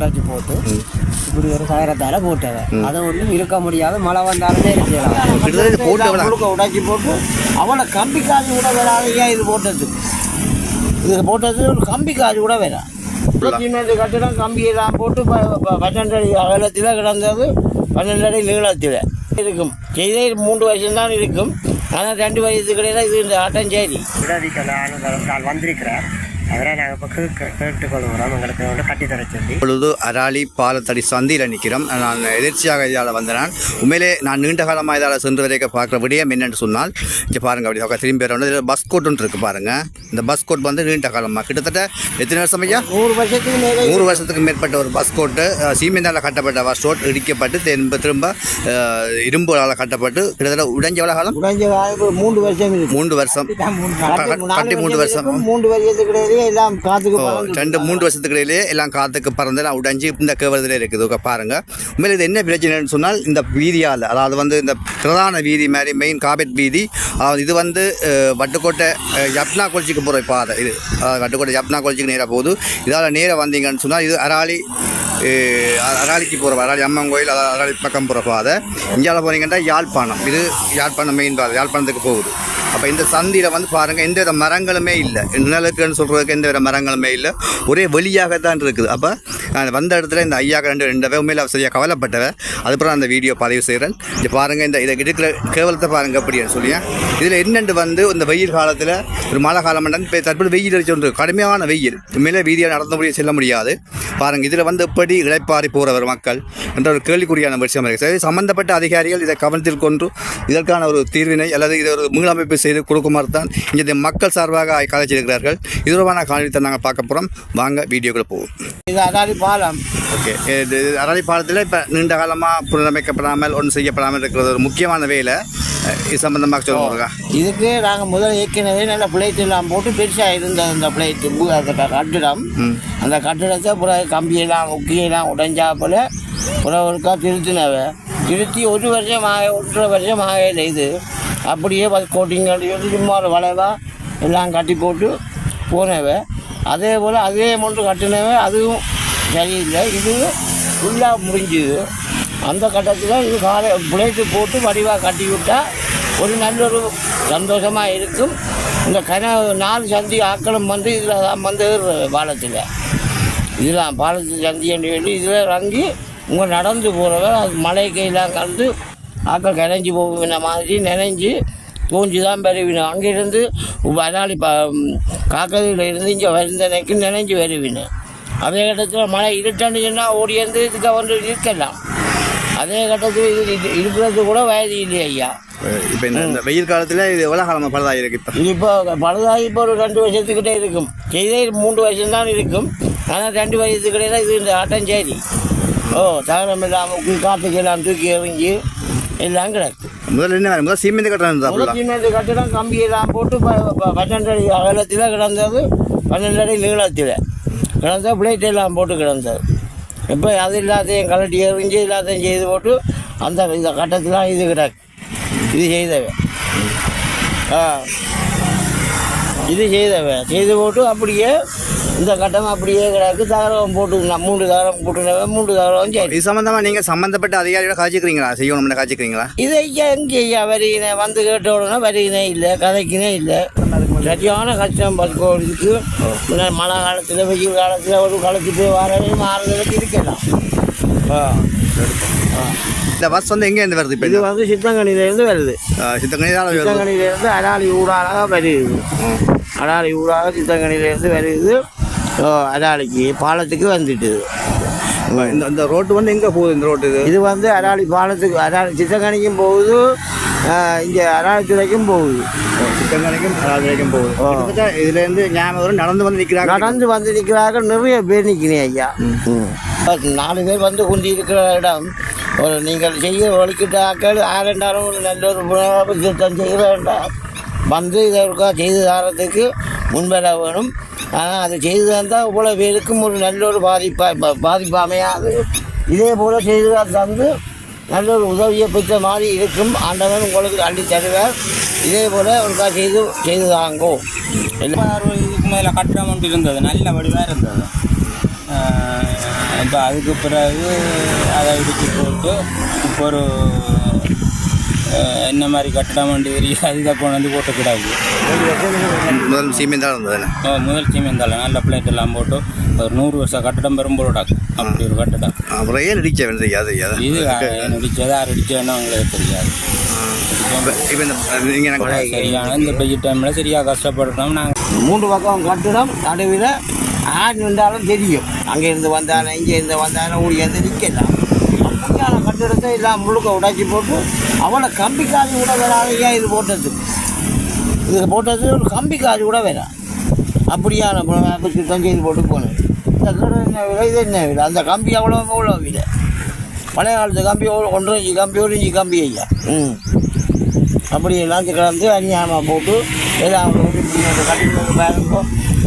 உடைச்சி போட்டு இப்படி ஒரு சகரத்தால போட்டவ அதை ஒன்றும் இருக்க முடியாது மழை வந்தாலுமே இருக்கலாம். இது? முழுக்க உடைச்சி போட்டு அவனை கம்பி காசு கூட வராதையா இது போட்டது? இது போட்டது ஒரு கம்பி காசு கூட வேற சிமெண்ட் கட்டிடம் கம்பியெல்லாம் போட்டு பன்னெண்டு அடி அகலத்தில் கிடந்தது. பன்னெண்டு அடி நீளத்தில் இருக்கும். செய்தே மூன்று வருஷம் தான் இருக்கும். ஆனால் ரெண்டு வயசுக்கு இடையில இது இந்த ஆட்டஞ்சேரி. உதவிக்கு ஆளுநர் வந்திருக்கிறார் அவரை நாங்கள் இப்போ கேட்க கேட்டுக்கொள்கிறோம் எங்களுக்கு வந்து கட்டித்தர சொல்லி இப்பொழுது அராலி பாலத்தடி சந்தியில் நிற்கிறோம் நான் எதிர்ச்சியாக இதால் வந்தேன் உண்மையிலே நான் நீண்ட காலமாக இதால் சென்று வரைக்கும் பார்க்குற விடயம் என்னென்னு சொன்னால் இங்கே பாருங்க அப்படி பக்கம் திரும்பி வந்து பஸ் கோட்டுன்னு இருக்குது பாருங்க இந்த பஸ் கோட் வந்து நீண்ட காலமாக கிட்டத்தட்ட எத்தனை வருஷம் ஐயா நூறு வருஷத்துக்கு மேலே நூறு வருஷத்துக்கு மேற்பட்ட ஒரு பஸ் கோட்டு சீமெந்தால் கட்டப்பட்ட பஸ் ரோட் இடிக்கப்பட்டு திரும்ப திரும்ப இரும்புகளால் கட்டப்பட்டு கிட்டத்தட்ட உடைஞ்ச எவ்வளோ காலம் மூன்று வருஷம் இருக்கு மூன்று வருஷம் கட்டி- மூன்று வருஷம். மூன்று வருஷத்துக்கு இடையிலே எல்லாம் காத்துக்கு ரெண்டு மூன்று வருஷத்துக்கு இடையிலே எல்லாம் காத்துக்கு பறந்து எல்லாம் உடைஞ்சு இந்த கேவலத்தில் இருக்குது. பாருங்க. உண்மையில் இது என்ன பிரச்சனைன்னு சொன்னால் இந்த வீதியால் அதாவது வந்து இந்த பிரதான வீதி மாதிரி மெயின் காபெட் வீதி அதாவது இது வந்து வட்டுக்கோட்டை யப்னா கொச்சிக்கு போகிற பாதை இது. அதாவது வட்டுக்கோட்டை யப்னா கொச்சிக்கு நேராக போகுது. இதால் நேராக வந்தீங்கன்னு சொன்னால் இது அராலி அஹ், அராலிக்கு போகிற அராலி அம்மன் கோயில் அதாவது அராலி பக்கம் போகிற பாதை. இந்தியாவில் போனீங்கன்னா யாழ்ப்பாணம். இது யாழ்ப்பாணம் மெயின் பாதை யாழ்ப்பாணத்துக்கு போகுது. அப்போ இந்த சந்தியில் வந்து பாருங்கள் எந்த வித மரங்களுமே இல்லை. நிலக்குன்னு சொல்கிறதுக்கு எந்த வித மரங்களுமே இல்லை. ஒரே வெளியாகத்தான் இருக்குது. அப்போ நான் வந்த இடத்துல இந்த ஐயா ரெண்டு ரெண்டவே உண்மையில் சரியாக கவலைப்பட்டவ அதுக்கப்புறம் அந்த வீடியோ பதிவு செய்கிறேன் இது பாருங்கள் இந்த இதை இருக்கிற கேவலத்தை பாருங்கள் அப்படின்னு சொல்லியேன் இதில் என்னென்று வந்து இந்த வெயில் காலத்தில் ஒரு மழை காலம் இப்போ தற்போது வெயில் அடிச்சு கடுமையான வெயில். உண்மையிலே வீதியாக நடந்த முடிய செல்ல முடியாது. பாருங்கள் இதில் வந்து எப்படி இழைப்பாரி போகிறவர் மக்கள் என்ற ஒரு கேள்விக்குறியான விஷயம் இருக்குது சரி சம்பந்தப்பட்ட அதிகாரிகள் இதை கவனத்தில் கொண்டு இதற்கான ஒரு தீர்வினை அல்லது இதை ஒரு மீளமைப்பு செய்து கொடுக்குமாறு தான் இங்கே மக்கள் சார்பாக கலைச்சிருக்கிறார்கள் இது தொடர்பான காணொலித்தை நாங்கள் பார்க்க போகிறோம் வாங்க வீடியோக்குள்ள போவோம். இது அதாரி பாலம். ஓகே. இது அரளி பாலத்தில் இப்போ நீண்ட காலமாக புனரமைக்கப்படாமல் ஒன்றும் செய்யப்படாமல் இருக்கிறது ஒரு முக்கியமான வேலை. இது சம்பந்தமாக சொல்லுவாங்க இதுக்கு நாங்கள் முதல்ல ஏற்கனவே நல்ல பிளேட் எல்லாம் போட்டு பெருசாக இருந்த அந்த பிளேட்டு கட்டிடம். அந்த கட்டிடத்தை பிறகு கம்பியெல்லாம் உக்கியெல்லாம் உடைஞ்சா போல பிறகு ஒருக்கா திருத்தினவ. திருத்தி ஒரு வருஷம் ஆக ஒன்றரை வருஷம் ஆகல இது. அப்படியே கோட்டிங் கட்டி சும்மா ஒரு வளைவாக எல்லாம் கட்டி போட்டு போனவ. அதே போல் அதே மட்டும் கட்டினவே அதுவும் சரியில்லை. இதுவும் ஃபுல்லாக முடிஞ்சுது. அந்த கட்டத்தில் இது காலை பிளேட்டு போட்டு வடிவாக கட்டி விட்டால் ஒரு நல்ல ஒரு சந்தோஷமாக இருக்கும். இந்த கன நாலு சந்தி ஆக்களும் வந்து இதில் தான் வந்து பாலத்தில். இதெல்லாம் பாலத்து சந்தி என்று சொல்லி இதில் இறங்கி இங்கே நடந்து போகிறவ அது மலை கையெல்லாம் கலந்து ஆக்கள் கிளஞ்சி போவின மாதிரி நினைஞ்சு தோஞ்சி தான் பெறுவினோம் அங்கேருந்து வராளி ப காக்கதியில் இருந்து இங்கே வருந்தனைக்கு நினைஞ்சு வருவினேன். அதே கட்டத்தில் மழை இருட்டான்னு சொன்னால் ஓடி வந்து இதுக்கு வந்து இருக்கலாம் அதே கட்டத்தில் இது இருக்கிறது கூட வயது இல்லை ஐயா. இப்போ இந்த இந்த வெயில் காலத்தில் இது எவ்வளோ காலமாக பழுதாக இது இப்போ பழுதாகி இப்போ ஒரு ரெண்டு வருஷத்துக்கிட்டே இருக்கும். செய்தே மூன்று வருஷம் தான் இருக்கும். ஆனால் ரெண்டு வருஷத்துக்கிட்டே தான் இது இந்த ஆட்டஞ்சேரி. ஓ தகரம் இல்லாமல் காற்றுக்கு எல்லாம் தூக்கி எறிஞ்சு எல்லாம் கிடக்கு முதல்ல என்ன? முதல்ல சீமெண்ட் கட்டணம் சிமெண்ட் கட்டிடம் கம்பியெல்லாம் போட்டு பன்னெண்டு அடி அகலத்தில் கிடந்தது. பன்னெண்டு அடி நீளத்தில். கிடந்த பிளேட் எல்லாம் போட்டு கிடந்தது. இப்போ அது எல்லாத்தையும் கலட்டி எறிஞ்சு எல்லாத்தையும் செய்து போட்டு அந்த இந்த கட்டத்தில் இது கிடக்கு. இது செய்தவன் ஆ. இது செய்தவன் செய்து போட்டு அப்படியே இந்த கட்டம் அப்படியே கிடக்கு. தகரம் போட்டு மூன்று தகரம் போட்டுனவன் மூன்று தகரம் சரி இது சம்மந்தமாக நீங்கள் சம்மந்தப்பட்ட அதிகாரியோட காய்ச்சிக்கிறீங்களா செய்யணும்னு காய்ச்சிக்கிறீங்களா இது ஐயா எங்கே ஐயா? வருகினேன் வந்து கேட்ட உடனே வருகினே இல்லை கதைக்கினே இல்லை. சரியான கஷ்டம் பஸ்கோடுக்கு மழை காலத்தில் வெயில் காலத்தில் ஒரு காலத்துக்கு வரவே மாறுதலுக்கு இருக்கலாம். ஆ. இந்த பஸ் வந்து எங்கேருந்து வருது இப்போ இது வந்து சித்தங்கனிலேருந்து வருது. சித்தங்கனிதால் வருது. சித்தங்கனிலேருந்து அடாலி ஊடாக வருது. அடாலி ஊடாக சித்தங்கனிலேருந்து வருது. ஓ, அடாலிக்கு பாலத்துக்கு வந்துட்டுது இந்த இந்த ரோட்டு வந்து எங்கே போகுது இந்த ரோட்டு இது? இது வந்து அடாலி பாலத்துக்கு அடாலி சித்தங்கனிக்கும் போகுது இங்கே அடாலித்துறைக்கும் போகுது. சித்தங்கனிக்கும் வரைக்கும் போகுது. கிட்டத்தட்ட இதுலேருந்து ஞாபகம் நடந்து வந்து நிற்கிறாங்க நடந்து வந்து நிற்கிறார்கள் நிறைய பேர் நிற்கிறேன் ஐயா. நாலு பேர் வந்து கொண்டு இருக்கிற இடம். ஒரு நீங்கள் செய்ய ஒழிக்கிட்ட ஆக்கள் ஆரெண்டாலும் ஒரு நல்ல ஒரு புனரமைப்பு திட்டம் செய்ய வேண்டாம். வந்து இதை ஒருக்கா செய்து தரத்துக்கு முன்வர வேணும். ஆனால் அது செய்து தந்தால் இவ்வளோ பேருக்கும் ஒரு நல்ல ஒரு பாதிப்பா பாதிப்பு அமையாது. இதே போல் செய்து தந்து நல்ல ஒரு உதவியை பெற்ற மாதிரி இருக்கும். ஆண்டவன் உங்களுக்கு அள்ளி தருவார். இதே போல் ஒருக்கா செய்து செய்து தாங்கோ எல்லாம் இதுக்கு மேலே கட்டடம் ஒன்று இருந்தது. நல்ல வடிவாக இருந்தது. இப்போ அதுக்கு பிறகு அதை இடித்து போட்டு இப்போ ஒரு என்ன மாதிரி கட்டடம் வண்டி தெரியும் கொண்டு வந்து போட்டு கிடாது முதல் சீமெண்ட் தான் இருந்தது? ஓ, முதல் சீமெந்தால நல்ல பிளேட் எல்லாம் போட்டு ஒரு நூறு வருஷம் கட்டடம் பெரும்போட அப்படி ஒரு கட்டடம். அப்புறம் ஏன் இடிச்ச வேண்டியது தெரியாது அது. இது அடிச்சது யார் அடிச்சதுன்னு அவங்களுக்கு தெரியாது. இப்போ இந்த நீங்கள் சரியான இந்த பெய்ய டைமில் சரியாக கஷ்டப்பட்டுட்டோம் நாங்கள் மூன்று பக்கம் கட்டிடம் நடுவில் ஆடு நின்றாலும் தெரியும். அங்கே இருந்து வந்தாலும் இங்கே இருந்து வந்தாலும் ஓடி வந்து நிற்கலாம் கட்டிடத்தை எல்லாம் முழுக்க உடைச்சி போட்டு அவளை கம்பி காது கூட வராதையா இது போட்டது? இது போட்டது ஒரு கம்பி காது கூட வேறாம் அப்படியான சுத்தம் செய்து போட்டு போகணும் இந்த என்ன விலை இது என்ன விலை? அந்த கம்பி அவ்வளோ அவ்வளோ விலை. பழைய காலத்து கம்பி ஒன்றரை இஞ்சி கம்பி ஒரு இஞ்சி கம்பி ஐயா. ம். அப்படி எல்லாம் கலந்து அநியாயமாக போட்டு எல்லாம் கட்டிட்டு பாருங்க.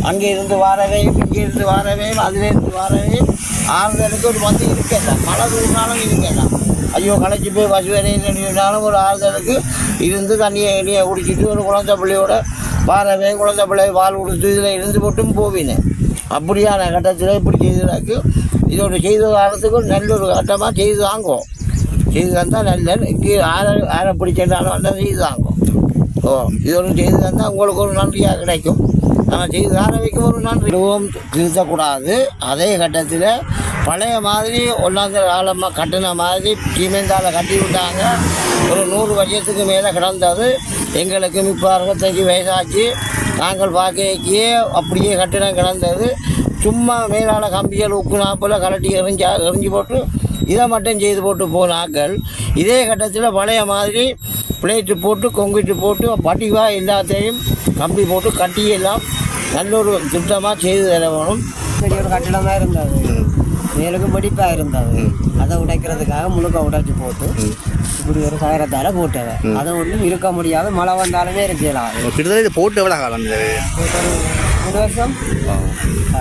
அங்கே இருந்து வாரவையும் இங்கே இருந்து வாரவையும் அதுலேருந்து வாரவையும் ஆறுதலுக்கு ஒரு வந்து இருக்கேன். மழை தூர்னாலும் இருக்கேன் ஐயோ களைச்சி போய் பசு வரையினாலும் ஒரு ஆறுதலுக்கு இருந்து தண்ணியை எண்ணியை குடிச்சிட்டு ஒரு குழந்தை பிள்ளையோட வாரவே குழந்தை பிள்ளை பால் கொடுத்து இதில் இருந்து போட்டும் போவினேன். அப்படியான கட்டத்தில் இப்படி செய்ததாக்கு இதோட செய்த காலத்துக்கு நல்ல ஒரு கட்டமாக செய்து வாங்குவோம் செய்து தந்தால் நல்ல இங்கே ஆற ஆற பிடிச்சாலும் வந்தால் செய்து தாங்கும். ஓ இது ஒன்று செய்து தந்தால் உங்களுக்கு ஒரு நன்றியாக கிடைக்கும். நம்ம செய்து ஆரம்பிக்கும் ஒரு நன்றி. இதுவும் திருத்தக்கூடாது. அதே கட்டத்தில் பழைய மாதிரி ஒன்றாந்த காலமாக கட்டின மாதிரி சீமெந்தால கட்டி விட்டாங்க. ஒரு நூறு வருஷத்துக்கு மேலே கிடந்தது. எங்களுக்கு இப்போ அறுபத்தஞ்சி வயசாச்சு. நாங்கள் பார்க்கையே அப்படியே கட்டிடம் கிடந்தது. சும்மா மேலால் கம்பிகள் உப்பு நாப்பில் கலட்டி எரிஞ்சா எரிஞ்சு போட்டு இதை மட்டும் செய்து போட்டு போன ஆட்கள் இதே கட்டத்தில் பழைய மாதிரி பிளேட்டு போட்டு கொங்கிட்டு போட்டு படிவாக எல்லாத்தையும் கம்பி போட்டு கட்டி எல்லாம் நல்ல ஒரு திட்டமாக செய்து தர வேணும். பெரிய ஒரு கட்டிடமாக இருந்தது. மேலுக்கு வெடிப்பாக இருந்தது. அதை உடைக்கிறதுக்காக முழுக்க உடைச்சி போட்டு இப்படி ஒரு கயரத்தால் போட்டவை அதை ஒன்றும் இருக்க முடியாது மழை வந்தாலுமே இருக்கலாம். கிட்டத்தட்ட இது போட்டு எவ்வளோ காலம் ஒரு வருஷம்.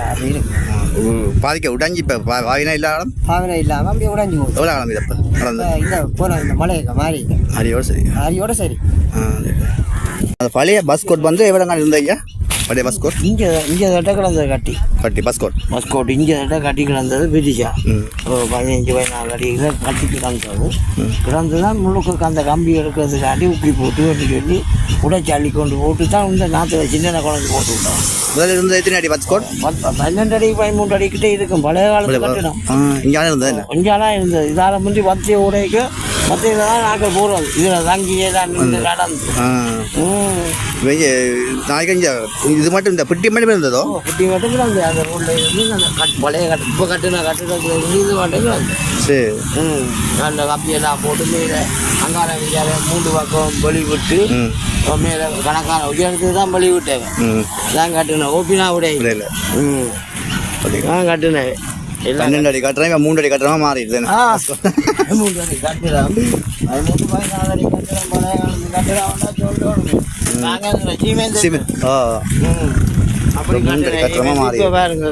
அது இருக்கு உ- பாதிக்க உடைஞ்சி இப்போ வாயினா இல்லாத பாவனை இல்லாமல் அப்படியே உடைஞ்சி போகுது எவ்வளோ காலம் இது இப்போ நடந்தது? இப்ப இந்த போன இந்த மழை மாறி அரியோடு சரி. அரியோட சரி. அந்த பழைய பஸ் கோட் வந்து எவ்வளோ காலம் இருந்த ஐயா பழைய பஸ் கோட் இங்கே இங்கே தட்ட கிடந்தது கட்டி. கட்டி பஸ் கோட் மஸ்கோட் இங்கே தட்ட கட்டி கிடந்தது ம். ஒரு பதினஞ்சு பதினாலு அடியில் கட்டி கிடந்தது. கிடந்து தான் முழுக்க அந்த கம்பி எடுக்கிறதுக்காண்டி உப்பி போட்டு சொல்லி உடைச்சி அள்ளி கொண்டு போட்டு தான் இந்த நாற்று சின்ன குழந்தை போட்டு விட்டோம். முதல்ல இருந்தது எத்தனை அடி பஸ் கோட் பன்னெண்டு அடி பதிமூன்று அடிக்கிட்டே இருக்கும். பழைய காலத்து கட்டிடம். ஆ இங்கே இருந்தது இருந்தது. இதால் முந்தி பத்திய உடைக்கு பத்தியில் தான் நாங்கள் போடுறது இதில் தங்கியே தான் நடந்து இங்கே இது மட்டும் இந்த பெட்டி மட்டும் இருந்ததோ? குட்டி மட்டும் கிடந்து அந்த ரோட்டில் இருந்து அந்த கட் பழைய கட்டு இப்போ கட்டின இருந்து இது மட்டும் கிடந்து சரி. ம். நல்ல கம்பியெல்லாம் போட்டு மேலே அங்கார விஜயால மூன்று பக்கம் பலி விட்டு மேலே கணக்கான உயரத்துக்கு தான் பலி விட்டேன் தான் கட்டினேன் ஓப்பினா உடை இல்லை இல்லை ம். நான் கட்டினேன். பன்னெண்டு அடி கட்டுறேன் இவன் மூணு அடி கட்டுறமா மாறிடுது மூன்று அடி கட்டிடம் பதினெட்டு பதினாலு அடி கட்டிடம் பழைய காலத்து நாங்கள் சிமெண்ட். அப்படி மூன்று மாறி இப்போ பாருங்க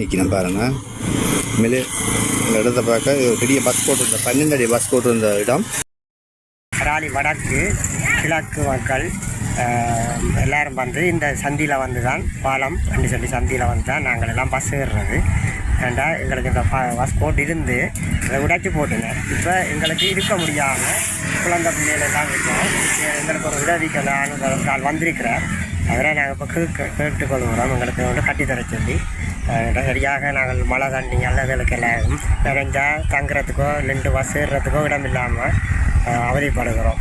நிற்கணும் மேலே இந்த இடத்த பார்க்க பெரிய பஸ் போட்டு இருந்த பன்னெண்டு அடி பஸ் போட்டு இருந்த இடம். ராலி வடக்கு கிழக்கு மக்கள் எல்லாரும் வந்து இந்த சந்தியில் வந்து தான் பாலம் அப்படின்னு சொல்லி சந்தியில் வந்து தான் நாங்கள் எல்லாம் பஸ் ஏறுறது. ஏண்டா எங்களுக்கு இந்த ப- பஸ் போட்டு இருந்து அதை உடைச்சி போட்டுங்க. இப்போ எங்களுக்கு இருக்க முடியாமல் குழந்தை பிள்ளைகளெல்லாம் இருக்கோம். எங்களுக்கு ஒரு உதவிக்கு நான் நான் வந்திருக்கிறேன் அதனால் நாங்கள் இப்போ கேட்க கேட்டுக்கொள்கிறோம். எங்களுக்கு வந்து கட்டித்தர சொல்லி. சரியாக நாங்கள் மழை தண்ணி அல்லதுகளுக்கு எல்லாம் நிறைஞ்சா தங்குறதுக்கோ ரெண்டு பஸ் ஏறுறதுக்கோ இடம் இல்லாமல் அவதிப்படுகிறோம்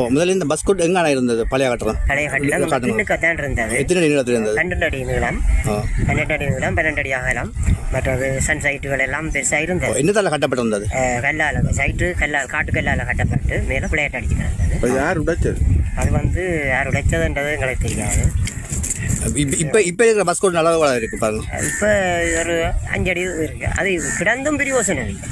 ஓ முதல்ல இந்த பஸ் கோட் எங்கே இருந்தது? பழைய கட்டுறோம் பழைய காட்டுங்க. பின்னுக்கத்தான் இருந்தது. எத்தனை அடி நீளத்தில் இருந்தது? பன்னெண்டு அடி நீளம். பன்னெண்டு அடி நீளம் பன்னெண்டு அடி அகலம். மற்றது சன் சைட்டுகள் எல்லாம் பெருசாக இருந்தது. என்னத்தால கட்டப்பட்டிருந்தது கல்லால் சைட்டு கல்லால் காட்டு கல்லால் கட்டப்பட்டு மேலே பிளேட் அடிச்சு கிடந்தது யார் உடைச்சது? அது வந்து யார் உடைச்சதுன்றது எங்களுக்கு தெரியாது. இப்போ இப்போ இருக்கிற பஸ் கோட் நல்லா இருக்கு பாருங்க. இப்போ ஒரு அஞ்சு அடி இருக்கு. அது கிடந்தும் பிரியோசனம் இல்லை.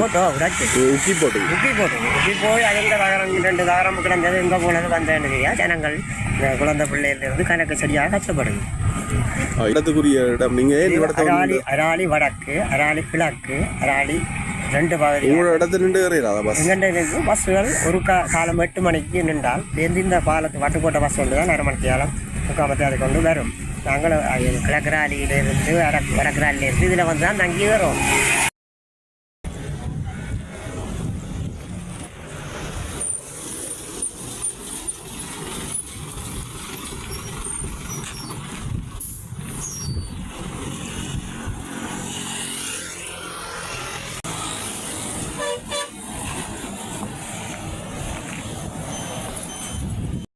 போட்டோ உடைச்சு உக்கி போட்டு. உப்பி போய் அது எங்கே தகரம் ரெண்டு தகரம் கிடந்தது எங்கே போனது வந்தேன்னு தெரியா? ஜனங்கள் குழந்தை பிள்ளையிலிருந்து கணக்கு சரியாக கஷ்டப்படுது இடத்துக்குரிய இடம். நீங்க ஏன் இடத்த அராலி அராலி வடக்கு அராலி கிழக்கு அராலி ரெண்டு பகுதி உங்களோட இடத்துல நின்று ஏறிடாத பஸ் எங்கள்கிட்ட பஸ்ஸுகள் ஒரு கா காலம் எட்டு மணிக்கு நின்றால் எந்த இந்த பாலத்து வட்டுக்கோட்டை பஸ் வந்து தான் அரை மணி காலம் முக்கால் மணி அதை கொண்டு வரும் நாங்கள் கிழக்கராலியிலிருந்து வட வடக்கராலியிலேருந்து இதில் வந்து தான் தங்கி வரும்